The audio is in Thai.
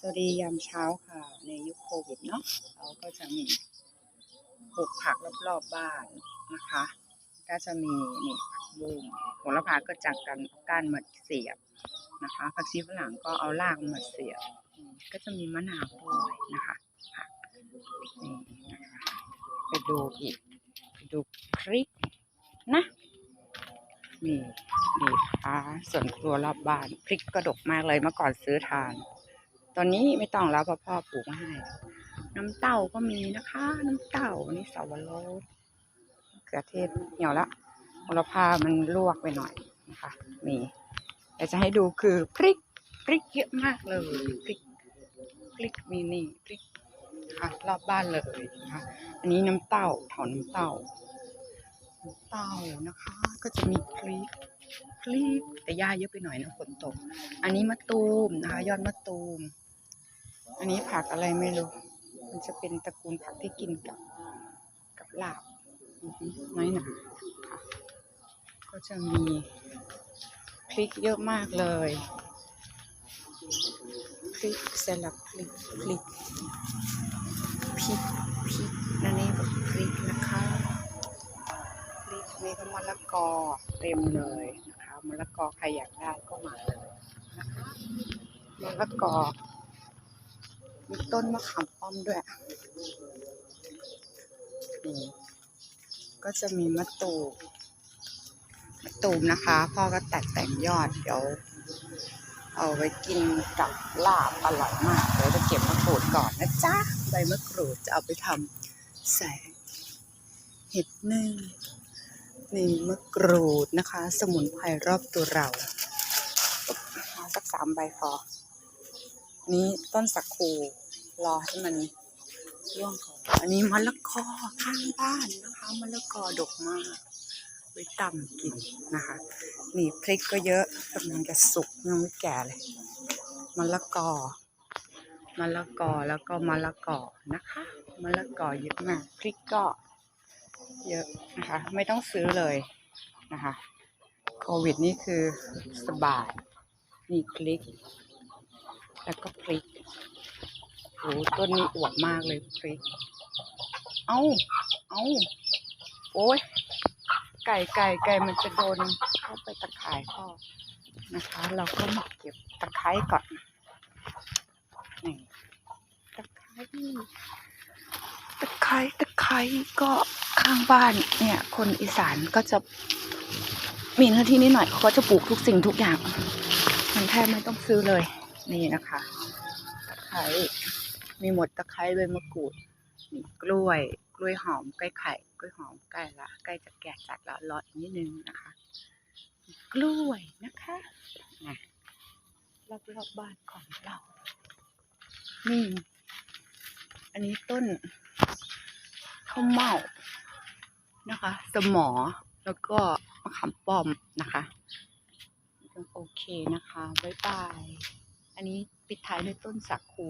สวัสดียามเช้าค่ะ ในยุคโควิดเนาะเราก็จะมีปลูกผักรอบๆบ้านนะคะ ก็จะมีนี่ผักบุ้งโหระพาก็จากกันเอาก้านมาเสียบนะคะผักชีฝรั่งก็เอารากมาเสียบ ก็จะมีมะนาวด้วยนะคะผักนี่นะคะไปดูอีกไปดูพริกนะนี่นี่ค่ะส่วนครัวรอบบ้านพริกก็ดกมากเลยเมื่อก่อนซื้อทาน ตอนนี้ไม่ต้องแล้วเพราะพ่อปลูกมาให้ น้ำเต้าก็มีนะคะ น้ำเต้านนี้สวรสเกลือเทศเหี่ยวละโหระพามันลวกไปหน่อยนะคะนี่แต่จะให้ดูคือพริกพริกเยอะมากเลยพริกพริกมีนี่พริกค่ะรอบบ้านเลยนะคะอันนี้น้ำเต้าถอนน้ำเต้าน้ำเต้านะคะ ก็จะมีพริกพริกแต่หญ้าเยอะไปหน่อยนะฝนตก อันนี้มะตูมนะคะ ยอดมะตูม อันนี้ผักอะไรไม่รู้ มันจะเป็นตระกูลผักที่กินกับกับลาบน้อยหนาก็จะมีพริกเยอะมากเลยพริกสลับพริกพริกพริกพริกนั่นนี่พริกนะคะพริกนี่ก็มะละกอเต็มเลยนะคะมะละกอใครอยากได้ก็มาเลยนะคะมะละกอ มีต้นมะขามป้อมด้วยก็จะมีมะตูมมะตูมนะคะ พ่อก็ตัดแต่งยอด เดี๋ยว เอาไว้กินกับลาบอร่อยมาก เดี๋ยวจะเก็บมะกรูดก่อนนะจ๊ะ ใบมะกรูดจะเอาไปทำใส่เห็ดนึ่งนี่มะกรูดนะคะ สมุนไพรรอบตัวเราเอาสักสามใบพอ นี้ต้นสักคูรอให้มันร่วงก่อนอันนี้มะละกอข้างบ้านนะคะมะละกอดกมากไว้ตำกินนะคะ นี่พริกก็เยอะกำลังจะสุกยังไม่แก่เลยมะละกอมะละกอแล้วก็มะละกอนะคะมะละกอเยอะมากพริกก็เยอะนะคะ ไม่ต้องซื้อเลยนะคะ โควิดนี่คือสบาย นี่พริก แล้วก็พริกโอ้ต้นนี้อวบมากเลยพริก เอ้าเอ้าโอ้ยไก่ไก่ไก่มันจะโดนเข้าไปตะข่ายพ่อนะคะ เราก็มาเก็บตะไคร้ก่อนนี่ตะไคร้ตะไคร้ตะไคร้ก็ข้างบ้านเนี่ย คนอีสานก็จะมีเนื้อที่นิดหน่อยเขาก็จะปลูกทุกสิ่งทุกอย่าง มันแทบไม่ต้องซื้อเลย นี่นะคะตะไคร้มีหมดตะไคร้ใบมะกรูดนี่กล้วย กล้วยหอมใกล้ไข่กล้วยหอมใกล้ละใกล้จะแก่จัดละรออีกนิดนึงนะคะ กล้วยนะคะนะรอบรอบบ้านของเรานี่อันนี้ต้นข้าวเม่านะคะ สมอแล้วก็มะขามป้อมนะคะ โอเคนะคะ บ๊ายบาย อันนี้ปิดท้ายด้วยต้นสักคู